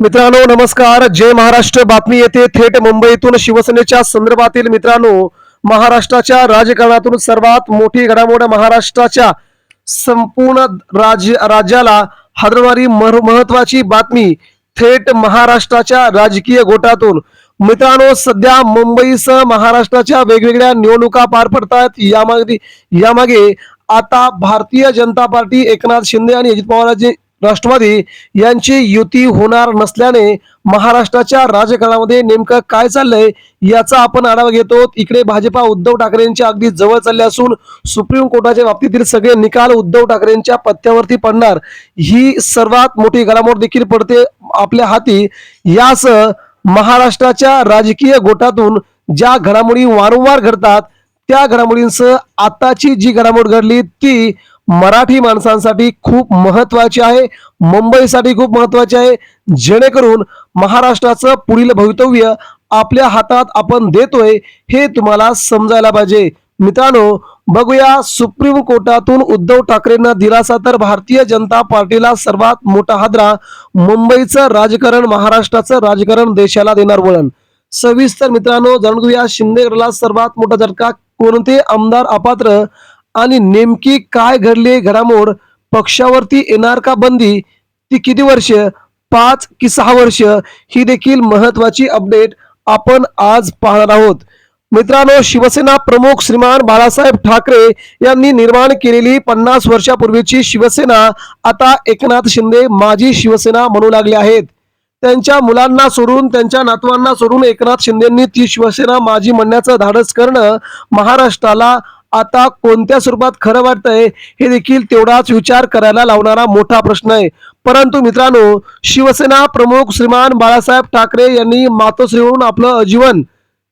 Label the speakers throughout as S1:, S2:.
S1: मित्रांनो नमस्कार. जय महाराष्ट्र. बातमी येते थेट मुंबईतून. शिवसेनेच्या संदर्भातील मित्रांनो महाराष्ट्राच्या राजकारणातून सर्वात मोठी घडामोड महाराष्ट्राच्या संपूर्ण राज्य राज्याला हादरणारी महत्वाची बातमी थेट महाराष्ट्राच्या राजकीय गोटातून. मित्रांनो सध्या मुंबईसह महाराष्ट्राच्या वेगवेगळ्या निवडणुका पार पडतात यामागे यामागे आता भारतीय जनता पार्टी एकनाथ शिंदे आणि अजित पवारांचे राष्ट्रवादी यांची युती होणार नसल्याने महाराष्ट्राच्या राजकारणामध्ये नेमकं काय चाललंय याचा आपण आढावा घेतो. इकडे भाजपा उद्धव ठाकरेंच्या अगदी जवळ चालले असून सुप्रीम कोर्टाच्या बाबतीतील सगळे निकाल उद्धव ठाकरेंच्या पत्त्यावरती पडणार. ही सर्वात मोठी घडामोड देखील पडते आपल्या हाती. यासह महाराष्ट्राच्या राजकीय गोटातून ज्या घडामोडी वारंवार घडतात त्या घडामोडींसह आताची जी घडामोड घडली ती मराठी माणसांसाठी खूप महत्वाची आहे. मुंबईसाठी खूप महत्वाची आहे. जेणेकरून महाराष्ट्राचं पुढील भवितव्य आपल्या हातात आपण देतोय हे तुम्हाला समजायला पाहिजे. मित्रांनो बघूया सुप्रीम कोर्टातून उद्धव ठाकरेंना दिलासा तर भारतीय जनता पार्टीला सर्वात मोठा हादरा मुंबईचं राजकारण महाराष्ट्राचं राजकारण देशाला देणार वळण. सविस्तर मित्रांनो जाणून घेऊया शिंदेगडला सर्वात मोठा झटका कोणते आमदार अपात्र आणि नेमकी काय घडली घडामोड? पक्षावरती येणार का बंदी? ती किती वर्ष? पाच की सहा वर्ष? ही देखील महत्वाची अपडेट आपण आज पाहणार आहोत. मित्रांनो शिवसेना प्रमुख श्रीमान बाळासाहेब ठाकरे यांनी निर्माण केलेली पन्नास वर्षापूर्वीची शिवसेना आता एकनाथ शिंदे माजी शिवसेना म्हणू लागले आहेत. त्यांच्या मुलांना सोडून त्यांच्या नातवांना सोडून एकनाथ शिंदेंनी ती शिवसेना माजी म्हणण्याचं धाडस करणं महाराष्ट्राला आता कोणत्या स्वरूपात खरं वाटतंय हे देखील तेवढाच विचार करायला लावणारा मोठा प्रश्न आहे. परंतु मित्रांनो शिवसेना प्रमुख श्रीमान बाळासाहेब ठाकरे यांनी मातोश्रीवरून आपलं जीवन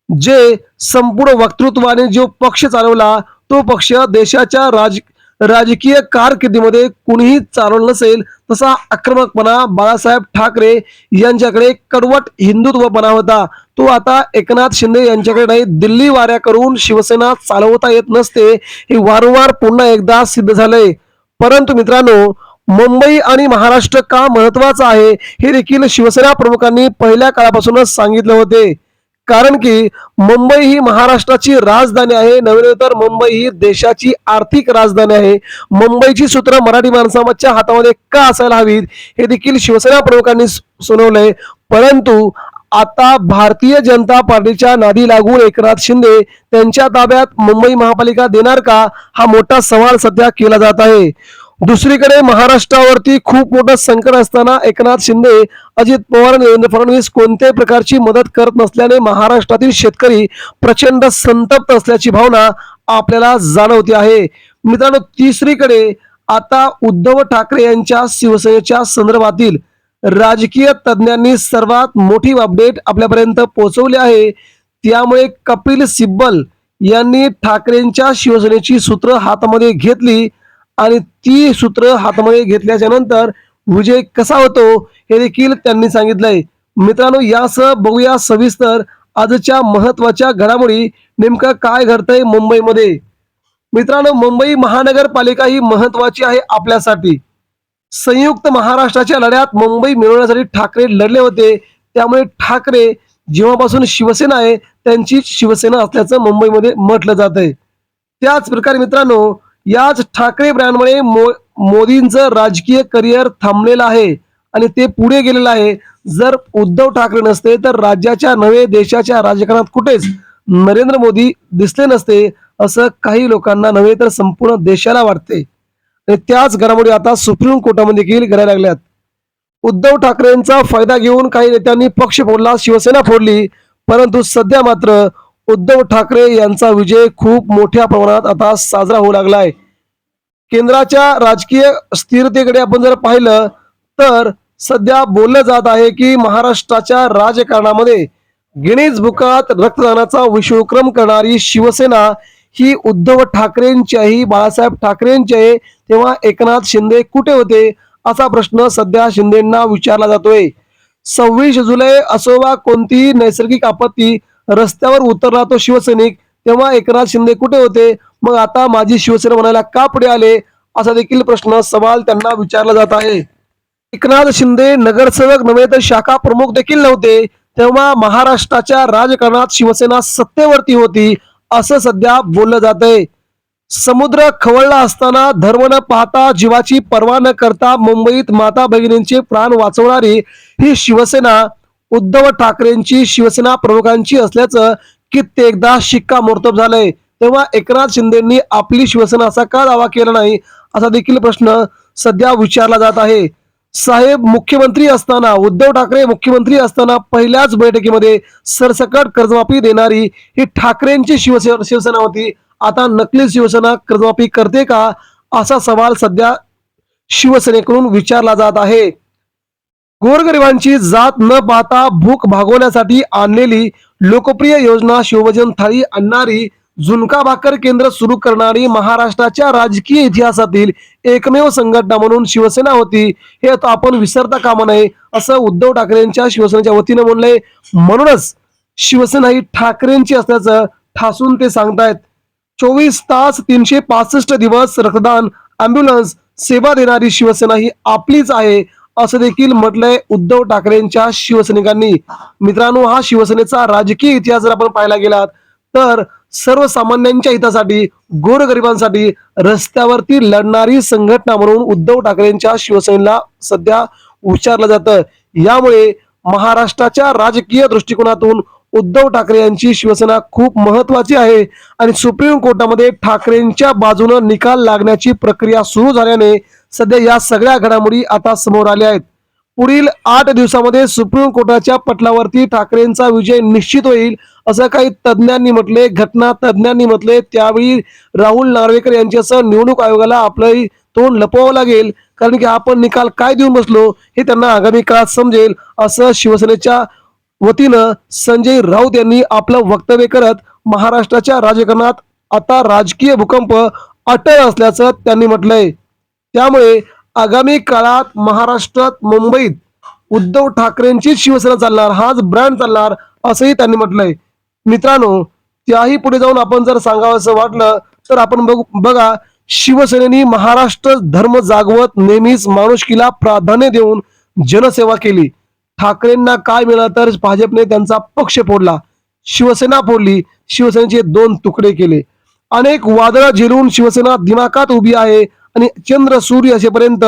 S1: जे संपूर्ण वक्तृत्वाने जो पक्ष चालवला तो पक्ष देशाच्या राज राजकीय कारकिर्दीमध्ये कुणीही चालवलं नसेल तसा आक्रमकपणा बाळासाहेब ठाकरे यांच्याकडे कडवट हिंदुत्वपणा होता तो आता एकनाथ शिंदे यांच्याकडे नाही दिल्ली वाऱ्या करून शिवसेना चालवता येत नसते हे वारंवार पुन्हा एकदा सिद्ध झालंय. परंतु मित्रांनो मुंबई आणि महाराष्ट्र का महत्वाचं आहे हे देखील शिवसेना प्रमुखांनी पहिल्या काळापासूनच सांगितले होते. कारण की मुंबई ही महाराष्ट्राची राजधानी आहे. नव्हे तर मुंबई ही देशाची आर्थिक राजधानी आहे. मुंबईची सूत्र मराठी माणसाच्या हातामध्ये का असायला हवीत हे देखील शिवसेना प्रमुखांनी सुनावलंय. परंतु आता भारतीय जनता पार्टीच्या नादी लागून एकनाथ शिंदे त्यांच्या ताब्यात मुंबई महापालिका देणार का हा मोठा सवाल सध्या केला जात आहे. दुसरीकडे महाराष्ट्रावरती खूप मोठं संकट असताना एकनाथ शिंदे अजित पवार देवेंद्र फडणवीस कोणत्याही प्रकारची मदत करत नसल्याने महाराष्ट्रातील शेतकरी प्रचंड संतप्त असल्याची भावना आपल्याला जाणवते आहे. मित्रांनो तिसरीकडे आता उद्धव ठाकरे यांच्या शिवसेनेच्या संदर्भातील राजकीय तज्ज्ञांनी सर्वात मोठी अपडेट आपल्यापर्यंत पोहोचवली आहे. त्यामुळे कपिल सिब्बल यांनी ठाकरेंच्या शिवसेनेची सूत्र हातामध्ये घेतली. आणि ती सूत्र हातामध्ये घेतल्याच्या नंतर विजय कसा होतो हे देखील त्यांनी सांगितलंय. मित्रांनो यासह बघूया सविस्तर आजच्या महत्त्वाच्या घडामोडी नेमकं काय घडतंय मुंबईमध्ये. मित्रांनो मुंबई महानगरपालिका ही महत्वाची आहे आपल्यासाठी. संयुक्त महाराष्ट्राच्या लढ्यात मुंबई मिळवण्यासाठी ठाकरे लढले होते. त्यामुळे ठाकरे जेव्हापासून शिवसेना आहे त्यांची शिवसेना असल्याचं मुंबईमध्ये म्हटलं जात आहे त्याच प्रकारे मित्रांनो याच ठाकरे ब्रँडमुळे मो मोदींचं राजकीय करिअर थांबलेलं आहे आणि ते पुढे गेलेलं आहे. जर उद्धव ठाकरे नसते तर राज्याच्या नवे देशाच्या राजकारणात कुठेच नरेंद्र मोदी दिसले नसते असं काही लोकांना नव्हे तर संपूर्ण देशाला वाटते. त्याच घडामोडी आता सुप्रीम कोर्टामध्ये देखील घडायला लागल्यात. उद्धव ठाकरेंचा फायदा घेऊन काही नेत्यांनी पक्ष फोडला शिवसेना फोडली परंतु सध्या मात्र उद्धव ठाकरे यांचा विजय खूप मोठ्या प्रमाणात आता साजरा होऊ लागलाय केंद्राच्या राजकीय स्थिरतेकडे आपण जर पाहिलं तर सध्या बोललं जात आहे की महाराष्ट्राच्या राजकारणामध्ये गिनीज बुकात रक्तदानाचा विश्वविक्रम करणारी शिवसेना ही उद्धव ठाकरेंच्याही बाळासाहेब ठाकरेंचे तेव्हा एकनाथ शिंदे कुठे होते असा प्रश्न सध्या शिंदेंना विचारला जातोय. सव्वीस जुलै असो वा कोणतीही नैसर्गिक आपत्ती रस्त्यावर उतरला तो शिवसैनिक तेव्हा एकनाथ शिंदे कुठे होते? मग आता माझी शिवसेना म्हणायला का पुढे आले? असा देखील प्रश्न सवाल त्यांना विचारला जात आहे. एकनाथ शिंदे नगरसेवक नव्हे तर शाखा प्रमुख देखील नव्हते. तेव्हा महाराष्ट्राच्या राजकारणात शिवसेना सत्तेवरती होती असं सध्या बोललं जात आहे समुद्र खवळला असताना धर्म न पाहता जीवाची पर्वा न करता मुंबईत माता भगिनींचे प्राण वाचवणारी ही शिवसेना उद्धव ठाकरेंची शिवसेना प्रमुखांची असल्याचं कित्येकदा शिक्कामोर्तब झालंय. तेव्हा एकनाथ शिंदेंनी आपली शिवसेना असा का दावा केला नाही? असा देखील प्रश्न सध्या विचारला जात आहे. साहेब मुख्यमंत्री असताना उद्धव ठाकरे मुख्यमंत्री असताना पहिल्याच बैठकीमध्ये सरसकट कर्जमाफी देणारी ही ठाकरेंची शिवसेना शिवसेना होती. आता नकली शिवसेना कर्जमाफी करते का? असा सवाल सध्या शिवसेनेकडून विचारला जात आहे. गोरगरिबांची जात न पाहता भूक भागवण्यासाठी आणलेली लोकप्रिय योजना शिवभोजन थाळी आणणारी झुणका भाकर केंद्र सुरू करणारी महाराष्ट्राच्या राजकीय इतिहासातील एकमेव संघटना म्हणून शिवसेना होती. हे आता आपण विसरता कामा नये असं उद्धव ठाकरेंच्या शिवसेनेच्या वतीने म्हणलंय. म्हणूनच शिवसेना ही ठाकरेंची असल्याचं ठासून ते सांगतायत. चोवीस तास तीनशे पासष्ट दिवस रक्तदान अँब्युलन्स सेवा देणारी शिवसेना ही आपलीच आहे. असं देखील म्हटलंय उद्धव ठाकरेंच्या शिवसैनिकांनी. मित्रांनो हा शिवसेनेचा राजकीय इतिहास जर आपण पाहायला गेलात तर सर्वसामान्यांच्या हितासाठी गोरगरिबांसाठी रस्त्यावरती लढणारी संघटना म्हणून उद्धव ठाकरेंच्या शिवसेनेला सध्या उच्चारलं जातं. यामुळे महाराष्ट्राच्या राजकीय दृष्टिकोनातून उद्धव ठाकरे यांची शिवसेना खूप महत्वाची आहे आणि सुप्रीम कोर्टामध्ये ठाकरेंच्या बाजूनं निकाल लागण्याची प्रक्रिया सुरू झाल्याने सध्या या सगळ्या घडामोडी आता समोर आल्या आहेत. पुढील आठ दिवसामध्ये सुप्रीम कोर्टाच्या पटलावरती ठाकरेंचा विजय निश्चित होईल असं काही तज्ज्ञांनी म्हटले घटना तज्ज्ञांनी म्हटले. त्यावेळी राहुल नार्वेकर यांच्यासह निवडणूक आयोगाला आपलं तोंड लपवावं लागेल कारण की आपण निकाल काय देऊन बसलो हे त्यांना आगामी काळात समजेल असं शिवसेनेच्या वतीनं संजय राऊत यांनी आपलं वक्तव्य करत महाराष्ट्राच्या राजकारणात आता राजकीय भूकंप अटळ असल्याचं त्यांनी म्हटलंय. त्यामुळे आगामी काळात महाराष्ट्रात मुंबईत उद्धव ठाकरेंचीच शिवसेना चालणार हाच ब्रँड चालणार असंही त्यांनी म्हटलंय. मित्रांनो त्याही पुढे जाऊन आपण जर सांगावं असं वाटलं तर आपण बघू बघा शिवसेनेने महाराष्ट्र धर्म जागवत नेहमीच माणुसकीला प्राधान्य देऊन जनसेवा केली. ठाकरेंना काय मिळालं तर भाजपने त्यांचा पक्ष फोडला शिवसेना फोडली शिवसेनेचे दोन तुकडे केले. अनेक वादळं झेलून शिवसेना दिमाकात उभी आहे आणि चंद्र सूर्य असेपर्यंत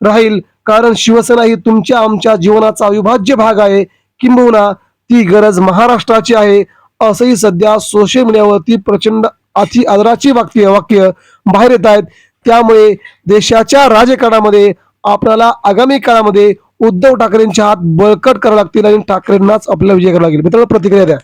S1: राहील. कारण शिवसेना ही तुमच्या आमच्या जीवनाचा अविभाज्य भाग आहे. किंबहुना ती गरज महाराष्ट्राची आहे. असंही सध्या सोशल मीडियावरती प्रचंड अति आदराची वाक्य वाक्य बाहेर येत आहेत. त्यामुळे देशाच्या राजकारणामध्ये आपल्याला आगामी काळामध्ये उद्धव ठाकरेंच्या हात बळकट करावे लागतील आणि ठाकरेंनाच आपल्याला विजय करावा लागेल. मित्रांनो प्रतिक्रिया द्या.